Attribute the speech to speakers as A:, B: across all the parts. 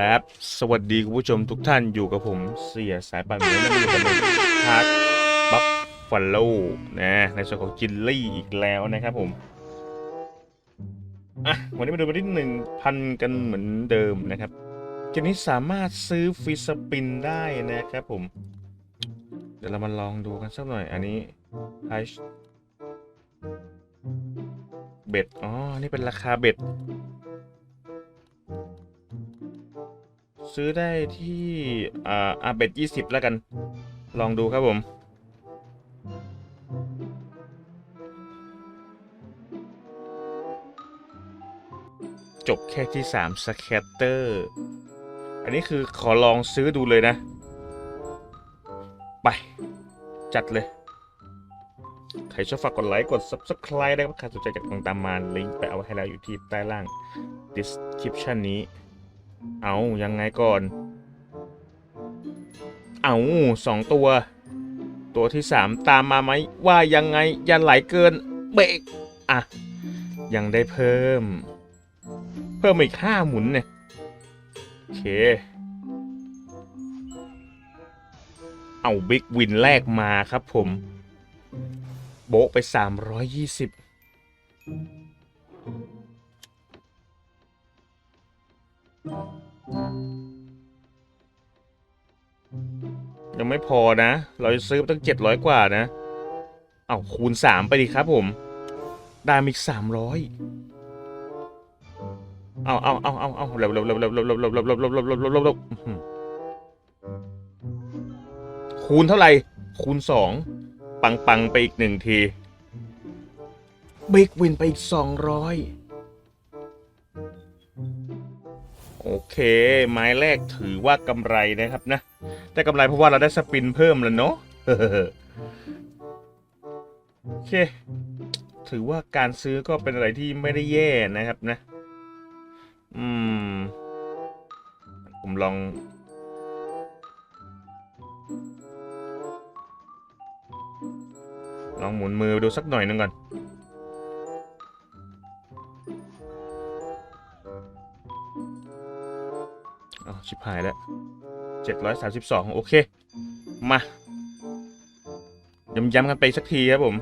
A: ครับสวัสดีคุณผู้ชมทุกท่านอยู่กับผมเสียสายปั่นเหมือนอยู่กับผมพาร์ทบัฟฟาโลนะในส่วนของจินลี่อีกแล้วนะครับผมอะวันนี้มาดูวันที่หนึ่งพันกันเหมือนเดิมนะครับเกมนี้สามารถซื้อฟรีสปินได้นะครับผม เดี๋ยวเรามาลองดูกันสักหน่อย อันนี้ไฮเบ็ดอ๋อนี่เป็นราคาเบ็ด ซื้อได้ที่อ่าอาเบดยี่สิบแล้วกัน ลองดูครับผมจบแค่ที่ 3 สแคตเตอร์ อันนี้คือขอลองซื้อดูเลยนะ ไป จัดเลย ใครชอบฝากกดไลค์ กด Subscribe ได้ครับใครสนใจจากตรงตามมาลิงก์ไปเอาไว้ให้แล้วอยู่ที่ใต้ล่าง description นี้ เอายังไงก่อน เอาสองตัว ตัวที่สามตามมาไหม ว่ายังไงอย่าไหลเกิน เบรกอะ ยังได้เพิ่ม เพิ่มอีกห้าหมุนเนี่ย โอเค เอาบิ๊กวินแรกมาครับผม โบะไป 320 ไม่พอนะ เราซื้อตั้ง 700 กว่านะ เอาคูณ 3 ไปดิครับผมด้มาอีก 300 เอาเอาเอาเอาเอาเร็วเร็วเร็วเร็วเร็วเร็วเร็วเร็วเร็วเร็วเร็วเร็วเร็วคูณเท่าไหร่ คูณ 2 ปังปังไปอีกหนึ่งทีบิ๊กวินไปอีก 200 โอเค ไม้แรกถือว่ากำไรนะครับนะ แต่กำไรเพราะว่าเราได้สปินเพิ่มแล้วเนาะโอเค ถือว่าการซื้อก็เป็นอะไรที่ไม่ได้แย่นะครับนะ อืม ผมลอง ลองหมุนมือดูสักหน่อยหนึงก่อนอ๋อชิบหายแล้ว เจ็ดร้อยสามสิบสองโอเค มาย้ำๆกันไปสักทีครับผม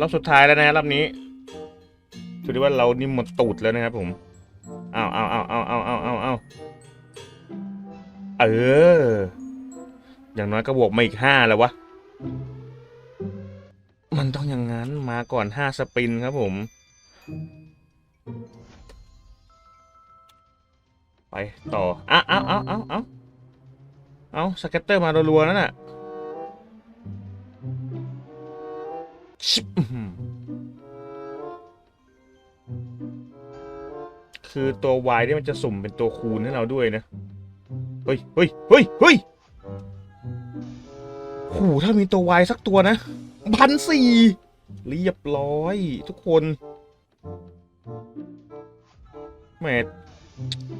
A: รอบสุดท้ายแล้วนะรอบนี้ถือได้ว่าเรานี่หมดตูดแล้วนะครับผมเอาเอาเอาเอาเอาเอาเอาเอาเออ อย่างน้อยก็บวกมาอีกห้าแล้ววะ มันต้องอย่างนั้นมาก่อนห้าสปินครับผม ต่ออ้าเอาเอาเอาเอาเอาสเก็ตเตอร์มารัวๆนั่นน่ะชิบอื้อหือคือตัว Y นี่มันจะสุ่มเป็นตัวคูณให้เราด้วยนะ เฮ้ยเฮ้ยเฮ้ยเฮ้ยโหถ้ามีตัว Y สักตัวนะพันสี่เรียบร้อย ทุกคนแหม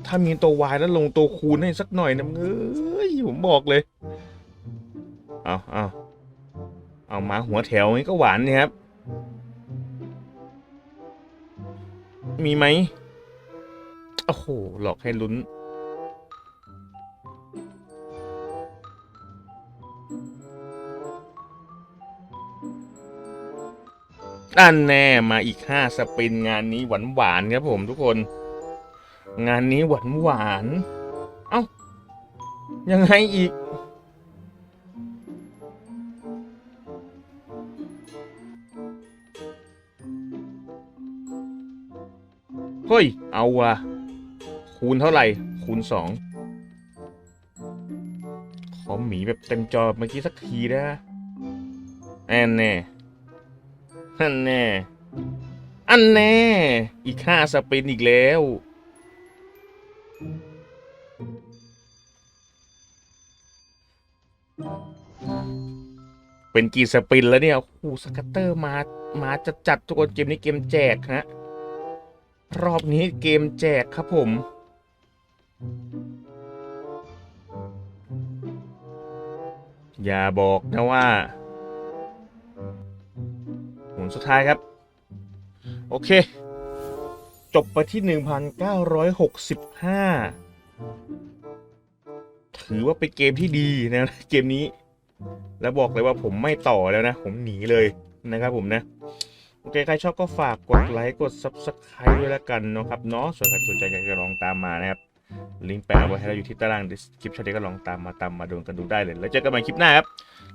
A: ถ้ามีตัววายแล้วลงตัวคูณให้สักหน่อยนะมึงเอ้ยผมบอกเลย เอาเอาเอามาหัวแถวนี้ก็หวานนี่ครับ มีไหมโอ้โห หลอกให้ลุ้น อันแน่มาอีกห้าสปินงานนี้หวานหวานๆครับผมทุกคน งานนี้หวานหวาน เอ้า ยังไงอีก เฮ้ย เอาว่ะ คูณเท่าไหร่ คูณสอง ขอหมีแบบเต็มจอเมื่อกี้สักทีนะแอนแน่อันแน่ อันแน่ อีกห้าสปินอีกแล้ว เป็นกี่สปินแล้วเนี่ยโอ้สกัตเตอร์มา มาจัดจัดทุกคนเกมนี้เกมแจกฮะ รอบนี้เกมแจกครับผม อย่าบอกนะว่าหมุนสุดท้ายครับ โอเค จบไปที่ 1,965 ถือว่าเป็นเกมที่ดีนะเกมนี้ แล้วบอกเลยว่าผมไม่ต่อแล้วนะ ผมหนีเลยนะครับผมนะโอเคใครชอบก็ฝากกดไลค์กด Subscribe ด้วยแล้วกันนะครับเนาะส่วนใครสนใจอยากจะลองตามมานะครับ ลิงก์แปะไว้ให้เราอยู่ที่ตาราง description ก็ลองตามมาตามมาดูกันดูได้เลย แล้วเจอกันใหม่คลิปหน้าครับ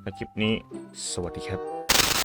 A: แล้วคลิปนี้ สวัสดีครับ